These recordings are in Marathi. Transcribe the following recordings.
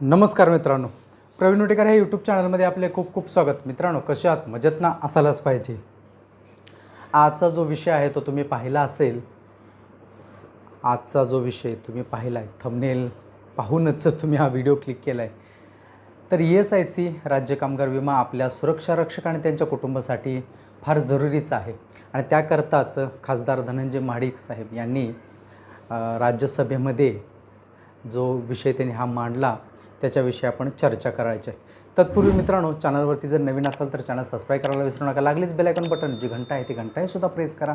नमस्कार मित्रांनो. प्रवीण उटेकर हे यूट्यूब चॅनलमध्ये आपले खूप खूप स्वागत. मित्रांनो कसे आहात? मजेत ना? असायलाच पाहिजे. आजचा जो विषय आहे तो तुम्ही पाहिला असेल. आजचा जो विषय तुम्ही पाहिला आहे थंबनेल पाहूनच तुम्ही हा व्हिडिओ क्लिक केला आहे तर ई एस आय सी राज्य कामगार विमा आपल्या सुरक्षा रक्षक आणि त्यांच्या कुटुंबासाठी फार जरुरीचा आहे. आणि त्याकरताच खासदार धनंजय महाडिक साहेब यांनी राज्यसभेमध्ये जो विषय त्यांनी हा मांडला त्याच्याविषयी आपण चर्चा करायची आहे. तत्पूर्वी मित्रांनो चॅनलवरती जर नवीन असाल तर चॅनल सबस्क्राईब करायला विसरू नका. लागलीच बेल बटन जी घंटा आहे ती घंटाही सुद्धा प्रेस करा.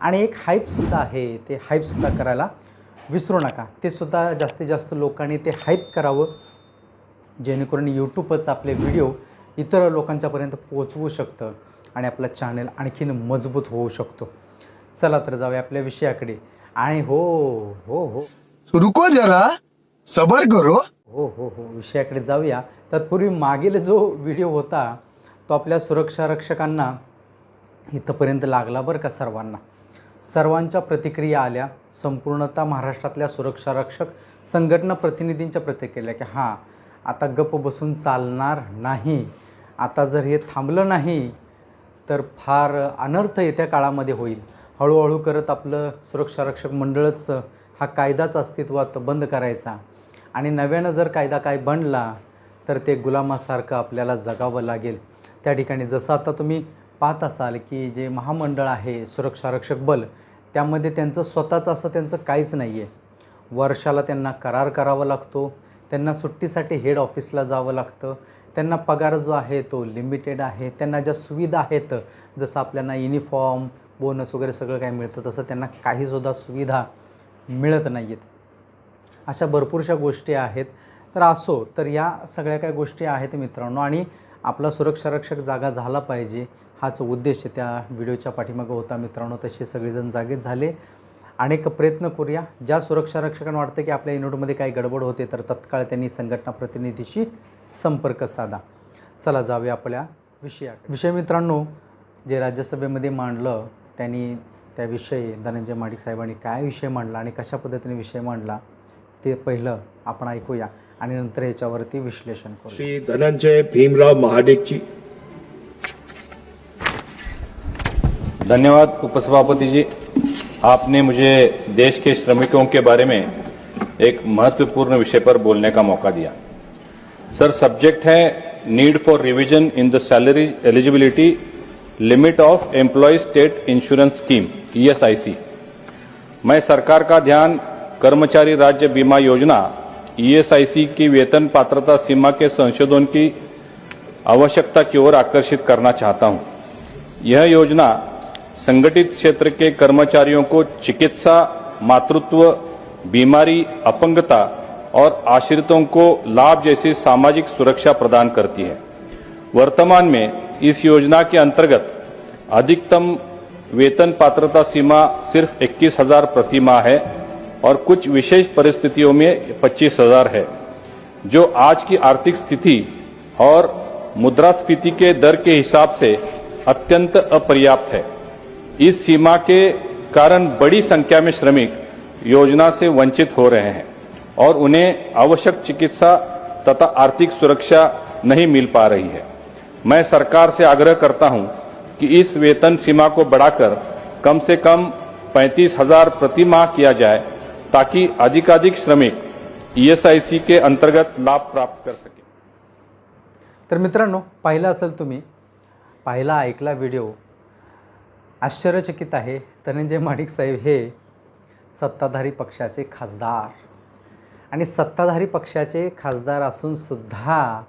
आणि एक हाईपसुद्धा आहे ते हाईपसुद्धा करायला विसरू नका. ते सुद्धा जास्तीत जास्त लोकांनी ते हाईप करावं जेणेकरून यूट्यूबच आपले व्हिडिओ इतर लोकांच्यापर्यंत पोचवू शकतं आणि आपला चॅनल आणखीन मजबूत होऊ शकतो. चला तर जाऊया आपल्या विषयाकडे. आणि हो हो हो. रुको जरा सबर करो. हो हो हो विषयाकडे जाऊया. तत्पूर्वी मागील जो व्हिडिओ होता तो आपल्या सुरक्षा रक्षकांना इथंपर्यंत लागला बरं का सर्वांना. सर्वांच्या प्रतिक्रिया आल्या. संपूर्णतः महाराष्ट्रातल्या सुरक्षा रक्षक संघटना प्रतिनिधींच्या प्रतिक्रिया की हां आता गप्प बसून चालणार नाही. आता जर हे थांबलं नाही तर फार अनर्थ येत्या काळामध्ये होईल. हळूहळू करत आपलं सुरक्षा रक्षक मंडळच हा कायदाच अस्तित्वात बंद करायचा. आणि नव्यानं जर कायदा काय बनला तर ते गुलामासारखं आपल्याला जगावं लागेल. त्या ठिकाणी जसं आता तुम्ही पाहत असाल की जे महामंडळ आहे सुरक्षा रक्षक बल त्यामध्ये त्यांचं स्वतःचं असं त्यांचं काहीच नाही आहे वर्षाला त्यांना करार करावा लागतो त्यांना सुट्टीसाठी हेड ऑफिसला जावं लागतं त्यांना पगार जो आहे तो लिमिटेड आहे त्यांना ज्या सुविधा आहेत जसं आपल्याला युनिफॉर्म बोनस वगैरे सगळं काय मिळतं तसं त्यांना काहीसुद्धा सुविधा मिळत नाही आहेत अशा भरपूरशा गोष्टी आहेत. तर असो तर या सगळ्या काय गोष्टी आहेत मित्रांनो आणि आपला सुरक्षारक्षक जागा झाला पाहिजे हाच उद्देश त्या व्हिडिओच्या पाठीमागं होता मित्रांनो तसे सगळेजण जागेत झाले. अनेक प्रयत्न करूया ज्या सुरक्षारक्षकांना वाटतं की आपल्या युनिटमध्ये काही गडबड होते तर तत्काळ त्यांनी संघटना प्रतिनिधीशी संपर्क साधा. चला जाऊया आपल्या विषया विषय मित्रांनो जे राज्यसभेमध्ये मांडलं त्यांनी त्याविषयी धनंजय माडी साहेबांनी काय विषय मांडला आणि कशा पद्धतीने विषय मांडला ते पहिलं आपण ऐकूया आणि नंतर याच्यावरती विश्लेषण करू श्री धनंजय भीमराव महाडिक जी धन्यवाद उपसभापति जी आपने मुझे देश के श्रमिकों के बारे में एक महत्त्वपूर्ण विषय पर बोलने का मौका दिया। सर सब्जेक्ट है need for revision in the salary eligibility limit of employ state insurance scheme ESIC मैं सरकार का ध्यान कर्मचारी राज्य बीमा योजना ईएसआईसी की वेतन पात्रता सीमा के संशोधन की आवश्यकता की ओर आकर्षित करना चाहता हूँ। यह योजना संगठित क्षेत्र के कर्मचारियों को चिकित्सा, मातृत्व, बीमारी, अपंगता और आश्रितों को लाभ जैसी सामाजिक सुरक्षा प्रदान करती है। वर्तमान में इस योजना के अंतर्गत अधिकतम वेतन पात्रता सीमा सिर्फ़ इक्कीस हज़ार प्रति माह है। और कुछ विशेष परिस्थितियों में पच्चीस हज़ार है, जो आज की आर्थिक स्थिति और मुद्रास्फीति के दर के हिसाब से अत्यंत अपर्याप्त है। इस सीमा के कारण बड़ी संख्या में श्रमिक योजना से वंचित हो रहे हैं और उन्हें आवश्यक चिकित्सा तथा आर्थिक सुरक्षा नहीं मिल पा रही है। मैं सरकार से आग्रह करता हूँ कि इस वेतन सीमा को बढ़ाकर कम से कम पैंतीस हज़ार प्रति माह किया जाए ताकि अधिकाधिक श्रमिक ईएसआयसी के अंतर्गत लाभ प्राप्त कर सके। तर मित्रांनो पाहिलं असेल तुम्ही पाहिला ऐकला व्हिडिओ आश्चर्यचकित आहे. धनंजय माडिक साहेब हे सत्ताधारी पक्षाचे खासदार. आणि सत्ताधारी पक्षाचे खासदार असूनसुद्धा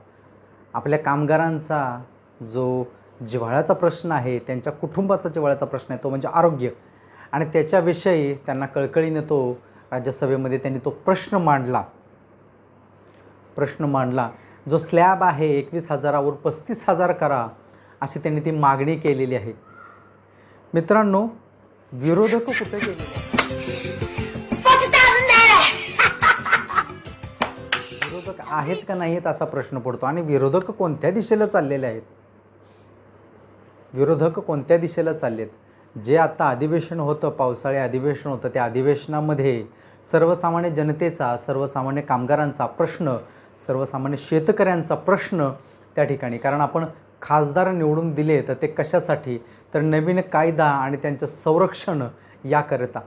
आपल्या कामगारांचा जो जिव्हाळ्याचा प्रश्न आहे त्यांच्या कुटुंबाचा जिव्हाळ्याचा प्रश्न आहे तो म्हणजे आरोग्य. आणि त्याच्याविषयी त्यांना कळकळीने तो राज्यसभेमध्ये त्यांनी तो प्रश्न मांडला. प्रश्न मांडला. जो स्लॅब आहे एकवीस हजारावर पस्तीस हजार करा अशी त्यांनी ती मागणी केलेली आहे. मित्रांनो विरोधक कुठे गेले? विरोधक आहेत का नाही आहेत असा प्रश्न पडतो. आणि विरोधक कोणत्या दिशेला चाललेले आहेत? विरोधक कोणत्या दिशेला चाललेत? जे आता अधिवेशन होतं पावसाळी अधिवेशन होतं त्या अधिवेशनामध्ये सर्वसामान्य जनतेचा सर्वसामान्य कामगारांचा प्रश्न सर्वसामान्य शेतकऱ्यांचा प्रश्न त्या ठिकाणी. कारण आपण खासदार निवडून दिले तर ते कशासाठी? तर नवीन कायदा आणि त्यांचं संरक्षण याकरिता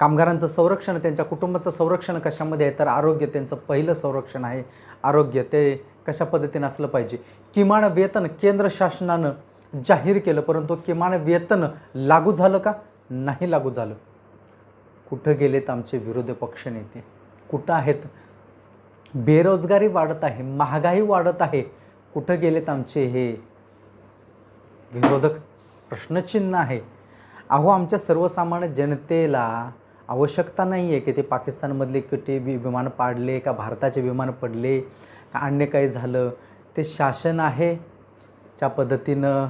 कामगारांचं संरक्षण त्यांच्या कुटुंबाचं संरक्षण कशामध्ये आहे? तर आरोग्य त्यांचं पहिलं संरक्षण आहे. आरोग्य ते कशा पद्धतीनं असलं पाहिजे? किमान वेतन केंद्र शासनानं जाहीर केलं परंतु किमान वेतन लागू झालं का? नाही लागू झालं. कुठं गेलेत आमचे विरोधी पक्षनेते? कुठं आहेत? बेरोजगारी वाढत आहे महागाई वाढत आहे. कुठं गेलेत आमचे हे विरोधक? प्रश्नचिन्ह आहे. अहो आमच्या सर्वसामान्य जनतेला आवश्यकता नाही आहे की ते पाकिस्तानमधले किती वि विमान पाडले का भारताचे विमान पडले का अन्य काही झालं. ते शासन आहे. ज्या पद्धतीनं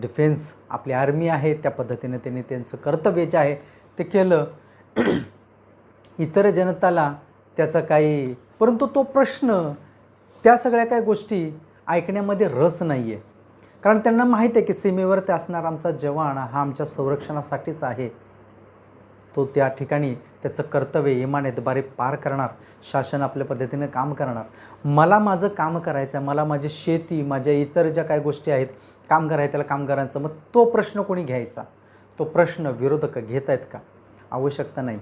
डिफेन्स आपली आर्मी आहे त्या पद्धतीनं त्यांनी त्यांचं कर्तव्य जे आहे ते केलं. इतर जनताला त्याचा काही परंतु तो प्रश्न त्या सगळ्या काही गोष्टी ऐकण्यामध्ये रस नाही आहे कारण त्यांना माहीत आहे की सीमेवरती असणारा आमचा जवान हा आमच्या संरक्षणासाठीच आहे. तो त्या ठिकाणी त्याचं कर्तव्य इमानतबारे पार करणार शासन आपल्या पद्धतीनं काम करणार. मला माझं काम करायचं आहे मला माझी शेती माझ्या इतर ज्या काही गोष्टी आहेत काम करायचं त्याला काम करायचं मग तो प्रश्न कोणी घ्यायचा? तो प्रश्न विरोधक घेत आहेत का? आवश्यकता नाही.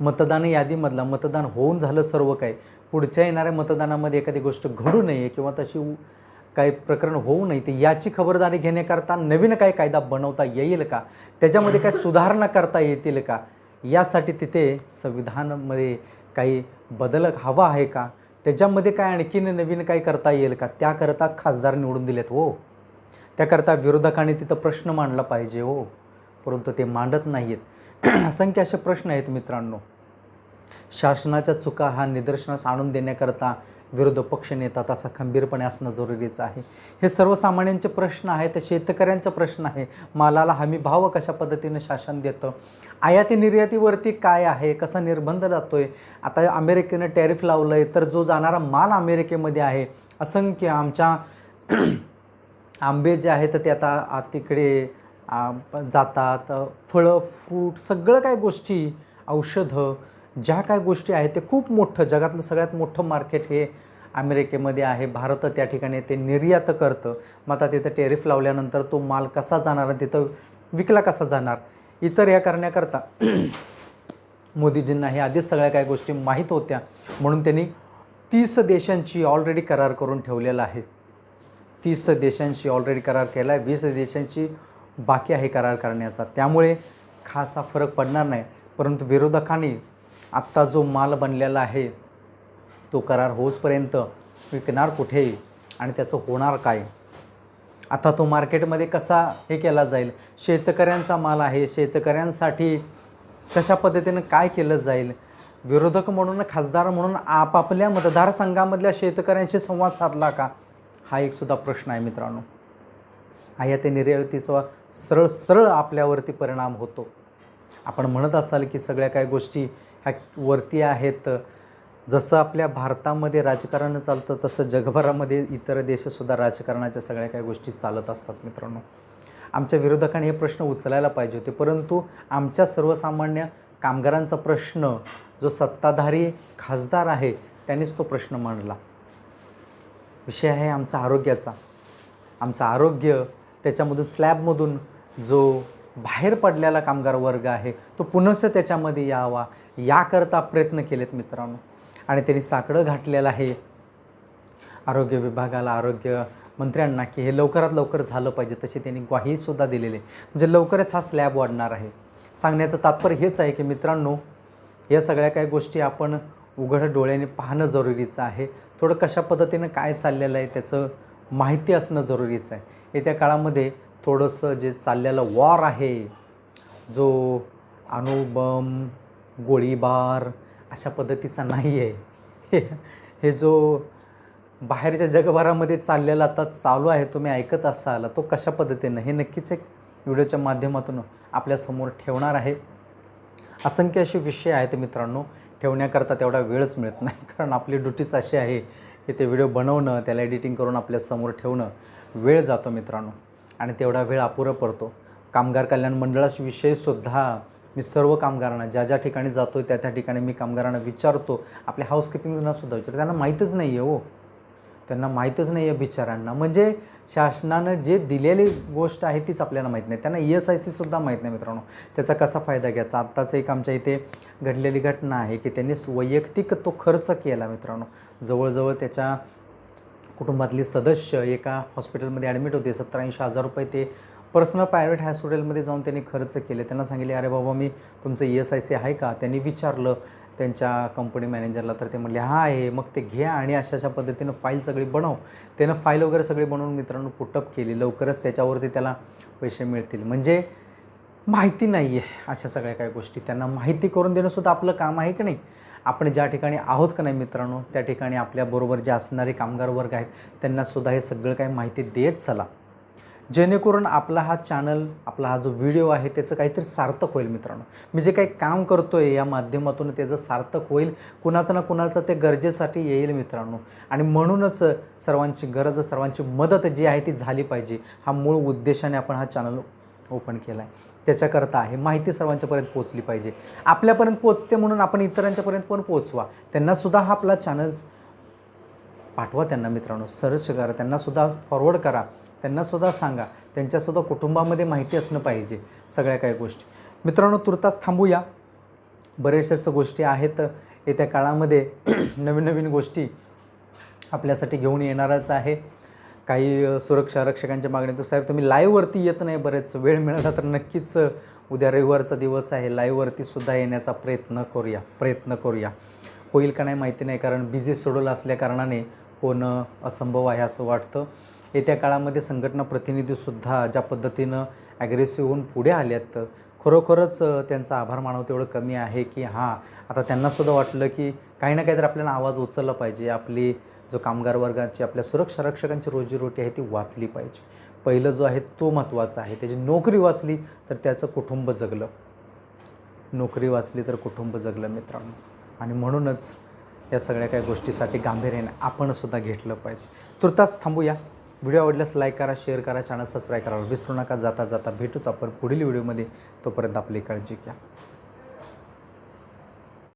मतदान यादीमधला मतदान होऊन झालं सर्व काही पुढच्या येणाऱ्या मतदानामध्ये एखादी गोष्ट घडू नये किंवा तशी काही प्रकरण होऊ नये ते याची खबरदारी घेण्याकरता नवीन काही कायदा बनवता येईल का? त्याच्यामध्ये काही सुधारणा करता येतील का? यासाठी तिथे संविधानामध्ये काही बदल हवा आहे का? त्याच्यामध्ये काय आणखीन नवीन काही करता येईल का? त्याकरता खासदार निवडून दिलेत हो. त्याकरता विरोधकांनी तिथं प्रश्न मांडला पाहिजे हो. परंतु ते मांडत नाही आहेत असंख्य असे प्रश्न आहेत मित्रांनो. शासनाच्या चुका हा निदर्शनास आणून देण्याकरता विरोधी पक्ष नेतात तसा खंबीरपणे असणं जरुरीचं आहे. हे सर्वसामान्यांचे प्रश्न आहेत शेतकऱ्यांचा प्रश्न आहे. मालाला हमी भाव कशा पद्धतीनं शासन देतं? आयाती निर्यातीवरती काय आहे? कसा निर्बंध जातो आहे आता अमेरिकेनं टॅरिफ लावलं आहे तर जो जाणारा माल अमेरिकेमध्ये आहे असंख्य आमच्या आंबे जे आहेत ते आता तिकडे जातात. फळं फ्रूट सगळं काय गोष्टी औषधं ज्या काय गोष्टी आहेत ते खूप मोठं जगातलं सगळ्यात मोठं मार्केट हे अमेरिकेमध्ये आहे. भारत त्या ठिकाणी ते निर्यात करतं. मग आता तिथं टेरिफ लावल्यानंतर तो माल कसा जाणार आणि तिथं विकला कसा जाणार? इतर या करण्याकरता मोदीजींना हे आधीच सगळ्या काही गोष्टी माहीत होत्या. म्हणून त्यांनी तीस देशांची ऑलरेडी करार करून ठेवलेला आहे. तीस देशांशी ऑलरेडी करार केला आहे वीस देशांची बाकी आहे करार करण्याचा. त्यामुळे खासा फरक पडणार नाही. परंतु विरोधकांनी आत्ता जो माल बनलेला आहे तो करार होसपर्यंत विकणार कुठे आणि त्याचं होणार काय? आता तो मार्केटमध्ये कसा हे केला जाईल? शेतकऱ्यांचा माल आहे शेतकऱ्यांसाठी कशा पद्धतीनं काय केलं जाईल? विरोधक म्हणून खासदार म्हणून आपापल्या मतदारसंघामधल्या शेतकऱ्यांशी संवाद साधला का? हा एक सुद्धा प्रश्न आहे मित्रांनो. आयाती निर्यातीचा सरळ सरळ आपल्यावरती परिणाम होतो. आपण म्हणत असाल की सगळ्या काही गोष्टी ह्या वरती आहेत. जसं आपल्या भारतामध्ये राजकारण चालतं तसं जगभरामध्ये इतर देशसुद्धा राजकारणाच्या सगळ्या काही गोष्टी चालत असतात मित्रांनो. आमच्या विरोधकांनी हे प्रश्न उचलायला पाहिजे होते परंतु आमच्या सर्वसामान्य कामगारांचा प्रश्न जो सत्ताधारी खासदार आहे त्यांनीच तो प्रश्न मांडला. विषय आहे आमचा आरोग्याचा. आमचं आरोग्य त्याच्यामधून स्लॅबमधून जो बाहेर पडलेला कामगार वर्ग आहे तो पुनश्च त्याच्यामध्ये यावा. याकरता प्रयत्न केलेत मित्रांनो. आणि त्यांनी साकडं घातलेलं आहे. आरोग्य विभागाला आरोग्य मंत्र्यांना की हे लवकरात लवकर झालं पाहिजे तशी त्यांनी ग्वाहीसुद्धा दिलेली आहे. म्हणजे लवकरच हा स्लॅब वाढणार आहे. सांगण्याचं तात्पर्य हेच आहे की मित्रांनो या सगळ्या काही गोष्टी आपण उघड डोळ्याने पाहणं जरुरीचं आहे. थोडं कशा पद्धतीनं काय चाललेलं आहे त्याचं माहिती असणं जरुरीचं आहे. येत्या काळामध्ये थोडंसं जे चाललेलं वॉर आहे जो अणुबम गोळीबार अशा पद्धतीचा नाही आहे हे हे जो बाहेरच्या जगभरामध्ये चाललेला आता चालू आहे तुम्ही ऐकत असाल तो कशा पद्धतीनं? हे नक्कीच एक व्हिडिओच्या माध्यमातून आपल्यासमोर ठेवणार आहे. असंख्य असे विषय आहेत मित्रांनो ठेवण्याकरता तेवढा वेळच मिळत नाही. कारण आपली ड्युटीच अशी आहे की ते व्हिडिओ बनवणं त्याला एडिटिंग करून आपल्यासमोर ठेवणं वेळ जातो मित्रांनो. आणि तेवढा वेळ अपुरा पडतो. कामगार कल्याण मंडळाविषयीसुद्धा मी सर्व कामगारांना ज्या ज्या ठिकाणी जातो आहे त्या त्या ठिकाणी मी कामगारांना विचारतो. आपल्या हाऊसकीपिंगना सुद्धा विचारतो त्यांना माहीतच नाही आहे हो. त्यांना माहीतच नाही आहे बिचारांना म्हणजे शासनानं जे दिलेली गोष्ट आहे तीच आपल्याला माहीत नाही. त्यांना ई एस आय सीसुद्धा माहीत नाही मित्रांनो. त्याचा कसा फायदा घ्यायचा? आत्ताच एक आमच्या इथे घडलेली घटना आहे की त्यांनी वैयक्तिक तो खर्च केला मित्रांनो. जवळजवळ त्याच्या कुटुंबातले सदस्य एका हॉस्पिटलमध्ये ॲडमिट होते. सत्तर ऐंशी हजार रुपये ते पर्सनल प्रायव्हेट हॉस्पिटलमध्ये जाऊन त्यांनी खर्च केले. त्यांना सांगितले अरे बाबा मी तुमचं ई एस आय सी आहे का? त्यांनी विचारलं त्यांच्या कंपनी मॅनेजरला तर ते म्हणले हा आहे मग ते घ्या आणि अशा अशा पद्धतीनं फाईल सगळी बनव. त्यानं फाईल वगैरे सगळी बनवून मित्रांनो पुटअप केली. लवकरच त्याच्यावरती त्याला पैसे मिळतील. म्हणजे माहिती नाही आहे अशा सगळ्या काही गोष्टी. त्यांना माहिती करून देणंसुद्धा आपलं काम आहे की नाही? आपण ज्या ठिकाणी आहोत का नाही मित्रांनो त्या ठिकाणी आपल्याबरोबर जे असणारे कामगार वर्ग आहेत त्यांनासुद्धा हे सगळं काही माहिती देत चला. जेणेकरून आपला हा चॅनल आपला हा जो व्हिडिओ आहे त्याचं काहीतरी सार्थक होईल मित्रांनो. मी जे काही काम करतो आहे या माध्यमातून त्याचं सार्थक होईल कुणाचं ना कुणाचं ते गरजेसाठी येईल मित्रांनो. आणि म्हणूनच सर्वांची गरज सर्वांची मदत जी आहे ती झाली पाहिजे. हा मूळ उद्देशाने आपण हा चॅनल ओपन केला आहे त्याच्याकरता आहे. माहिती सर्वांच्यापर्यंत पोचली पाहिजे. आपल्यापर्यंत पोचते म्हणून आपण इतरांच्यापर्यंत पण पोचवा त्यांनासुद्धा हा आपला चॅनल्स पाठवा त्यांना मित्रांनो. सर्च करा. त्यांनासुद्धा फॉरवर्ड करा. त्यांनासुद्धा सांगा. त्यांच्यासुद्धा कुटुंबामध्ये माहिती असणं पाहिजे सगळ्या काही गोष्टी. मित्रांनो तुर्तास थांबूया. बऱ्याचशाच गोष्टी आहेत. येत्या काळामध्ये नवीन नवीन गोष्टी आपल्यासाठी घेऊन येणारच आहे. काही सुरक्षा रक्षकांच्या मागण्या तर साहेब तुम्ही लाईव्हवरती येत नाही बरेच. वेळ मिळाला तर नक्कीच उद्या रविवारचा दिवस आहे. लाईव्हवरती सुद्धा येण्याचा प्रयत्न करूया. प्रयत्न करूया. होईल का नाही माहिती नाही कारण बिझी शेड्यूल असल्या कारणाने होणं असंभव आहे असं वाटतं. येत्या काळामध्ये संघटना प्रतिनिधीसुद्धा ज्या पद्धतीनं ॲग्रेसिव्ह होऊन पुढे आल्यात खरोखरच त्यांचा आभार मानव तेवढं कमी आहे की हां आता त्यांनासुद्धा वाटलं की काही ना काहीतरी आपल्याला आवाज उचलला पाहिजे. आपली जो कामगार वर्गाची आपल्या सुरक्षा रक्षकांची रोजीरोटी आहे ती वाचली पाहिजे. पहिलं जो आहे तो महत्त्वाचा आहे. त्याची नोकरी वाचली तर त्याचं कुटुंब जगलं. नोकरी वाचली तर कुटुंब जगलं मित्रांनो. आणि म्हणूनच या सगळ्या काही गोष्टीसाठी गांभीर्याने आपणसुद्धा घेतलं पाहिजे. तुर्तास थांबूया. व्हिडिओ आवडल्यास लाईक करा शेअर करा चॅनल सबस्क्राईब करा. विसरू नका जाता जाता भेटूच आपण पुढील व्हिडिओमध्ये. तोपर्यंत आपली काळजी घ्या.